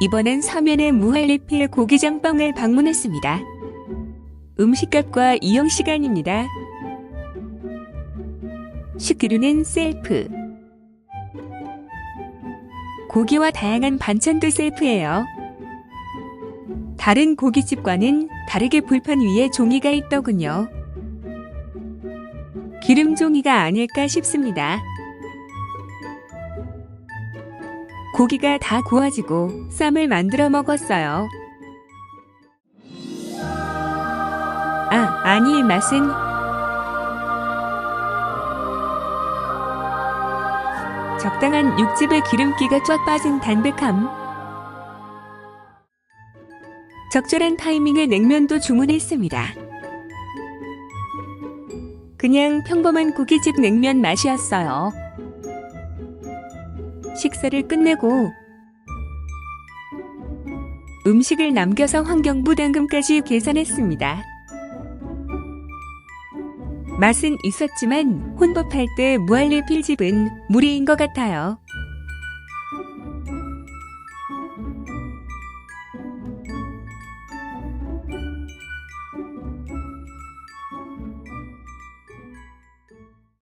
이번엔 서면의 무할리필 고기장빵을 방문했습니다. 음식값과 이용 시간입니다. 식기류는 셀프. 고기와 다양한 반찬도 셀프예요. 다른 고깃집과는 다르게 불판 위에 종이가 있더군요. 기름 종이가 아닐까 싶습니다. 고기가 다 구워지고 쌈을 만들어 먹었어요. 아, 아니, 맛은 적당한 육즙의 기름기가 쫙 빠진 담백함. 적절한 타이밍에 냉면도 주문했습니다. 그냥 평범한 고깃집 냉면 맛이었어요. 식사를 끝내고 음식을 남겨서 환경부담금까지 계산했습니다. 맛은 있었지만 혼밥할 때 무할리 필집은 무리인 것 같아요.